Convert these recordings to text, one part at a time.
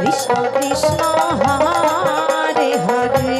কৃষ্ণ কৃষ্ণ হরে হরে।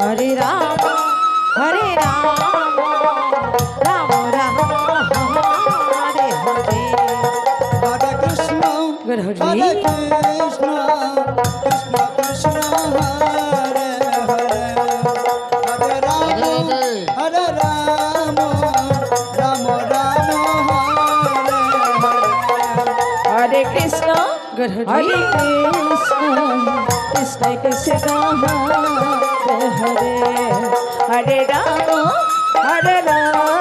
हरे राम हरे राम कर हरे कृष्ण कृष्ण कृष्ण हरे हरे राम हरे राम